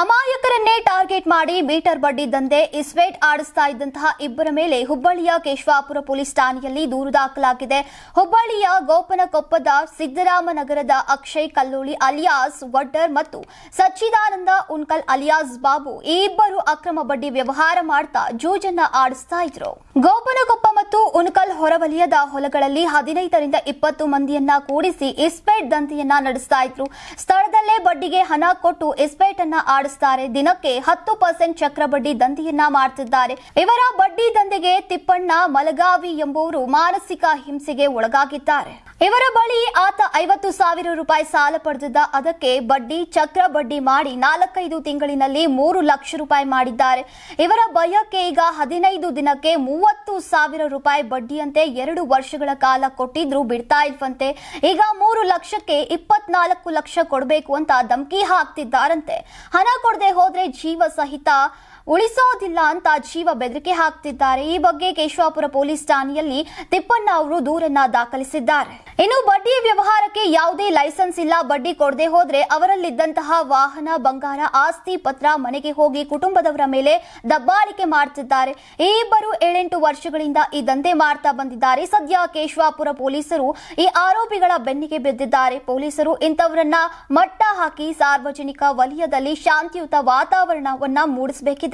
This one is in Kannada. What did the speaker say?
ಅಮಾಯಕರನ್ನೇ ಟಾರ್ಗೆಟ್ ಮಾಡಿ ಮೀಟರ್ ಬಡ್ಡಿ ದಂಧೆ ಇಸ್ವೇಟ್ ಆಡಿಸ್ತಾ ಇದ್ದಂತಹ ಇಬ್ಬರ ಮೇಲೆ ಹುಬ್ಬಳ್ಳಿಯ ಕೇಶವಾಪುರ ಪೊಲೀಸ್ ಠಾಣೆಯಲ್ಲಿ ದೂರು ದಾಖಲಾಗಿದೆ. ಹುಬ್ಬಳ್ಳಿಯ ಗೋಪನಕೊಪ್ಪದ ಸಿದ್ದರಾಮನಗರದ ಅಕ್ಷಯ್ ಕಲ್ಲೋಳಿ ಅಲಿಯಾಸ್ ವಡ್ಡರ್ ಮತ್ತು ಸಚ್ಚಿದಾನಂದ ಉನ್ಕಲ್ ಅಲಿಯಾಸ್ ಬಾಬು ಈ ಇಬ್ಬರು ಅಕ್ರಮ ಬಡ್ಡಿ ವ್ಯವಹಾರ ಮಾಡ್ತಾ ಜೂಜನ್ನ ಆಡಿಸ್ತಾ ಇದ್ರು. ಗೋಪನಕೊಪ್ಪ ಮತ್ತು ಹೊರವಲಿಯದ ಹೊಲಗಳಲ್ಲಿ ಹದಿನೈದರಿಂದ ಇಪ್ಪತ್ತು ಮಂದಿಯನ್ನ ಕೂಡಿಸಿ ಇಸ್ಪೇಟ್ ದಂಧೆಯನ್ನ ನಡೆಸ್ತಾ ಇದ್ರು. ಸ್ಥಳದಲ್ಲೇ ಬಡ್ಡಿಗೆ ಹಣ ಕೊಟ್ಟು ಇಸ್ಪೇಟ್ ಅನ್ನ ಆಡಿಸ್ತಾರೆ. ದಿನಕ್ಕೆ ಹತ್ತು ಪರ್ಸೆಂಟ್ ಚಕ್ರ ಬಡ್ಡಿ ದಂಧೆಯನ್ನ ಮಾಡ್ತಿದ್ದಾರೆ. ಇವರ ಬಡ್ಡಿ ದಂಧೆಗೆ ತಿಪ್ಪಣ್ಣ ಮಲಗಾವಿ ಎಂಬುವರು ಮಾನಸಿಕ ಹಿಂಸೆಗೆ ಒಳಗಾಗಿದ್ದಾರೆ. ಇವರ ಬಳಿ ಆತ ಐವತ್ತು ಸಾವಿರ ರೂಪಾಯಿ ಸಾಲ ಪಡೆದಿದ್ದ. ಅದಕ್ಕೆ ಬಡ್ಡಿ ಚಕ್ರ ಬಡ್ಡಿ ಮಾಡಿ ನಾಲ್ಕೈದು ತಿಂಗಳಿನಲ್ಲಿ ಮೂರು ಲಕ್ಷ ರೂಪಾಯಿ ಮಾಡಿದ್ದಾರೆ. ಇವರ ಭಯಕ್ಕೆ ಈಗ ಹದಿನೈದು ದಿನಕ್ಕೆ ಮೂವತ್ತು ಸಾವಿರ ರೂಪಾಯಿ ಬಡ್ಡಿಯಂತೆ ಎರಡು ವರ್ಷಗಳ ಕಾಲ ಕೊಟ್ಟಿದ್ರು ಬಿಡ್ತಾ ಇಲ್ವಂತೆ. ಈಗ ಮೂರು ಲಕ್ಷಕ್ಕೆ ಇಪ್ಪತ್ನಾಲ್ಕು ಲಕ್ಷ ಕೊಡಬೇಕು ಅಂತ ಧಮಕಿ ಹಾಕ್ತಿದ್ದಾರಂತೆ. ಹಣ ಕೊಡದೆ ಹೋದ್ರೆ ಜೀವ ಸಹಿತ ಉಳಿಸೋದಿಲ್ಲ ಅಂತ ಜೀವ ಬೆದರಿಕೆ ಹಾಕ್ತಿದ್ದಾರೆ. ಈ ಬಗ್ಗೆ ಕೇಶವಾಪುರ ಪೊಲೀಸ್ ಠಾಣೆಯಲ್ಲಿ ತಿಪ್ಪಣ್ಣ ಅವರು ದೂರನ್ನ ದಾಖಲಿಸಿದ್ದಾರೆ. ಇನ್ನು ಬಡ್ಡಿ ವ್ಯವಹಾರಕ್ಕೆ ಯಾವುದೇ ಲೈಸೆನ್ಸ್ ಇಲ್ಲ. ಬಡ್ಡಿ ಕೊಡದೆ ಹೋದ್ರೆ ಅವರಲ್ಲಿದ್ದಂತಹ ವಾಹನ, ಬಂಗಾರ, ಆಸ್ತಿ ಪತ್ರ ಮನೆಗೆ ಹೋಗಿ ಕುಟುಂಬದವರ ಮೇಲೆ ದಬ್ಬಾಳಿಕೆ ಮಾಡ್ತಿದ್ದಾರೆ. ಈ ಇಬ್ಬರು ಏಳೆಂಟು ವರ್ಷಗಳಿಂದ ಈ ದಂಧೆ ಮಾಡ್ತಾ ಬಂದಿದ್ದಾರೆ. ಸದ್ಯ ಕೇಶವಾಪುರ ಪೊಲೀಸರು ಈ ಆರೋಪಿಗಳ ಬೆನ್ನಿಗೆ ಬಿದ್ದಿದ್ದಾರೆ. ಪೊಲೀಸರು ಇಂಥವರನ್ನ ಮಟ್ಟ ಹಾಕಿ ಸಾರ್ವಜನಿಕ ವಲಯದಲ್ಲಿ ಶಾಂತಿಯುತ ವಾತಾವರಣವನ್ನ ಮೂಡಿಸಬೇಕಿದೆ.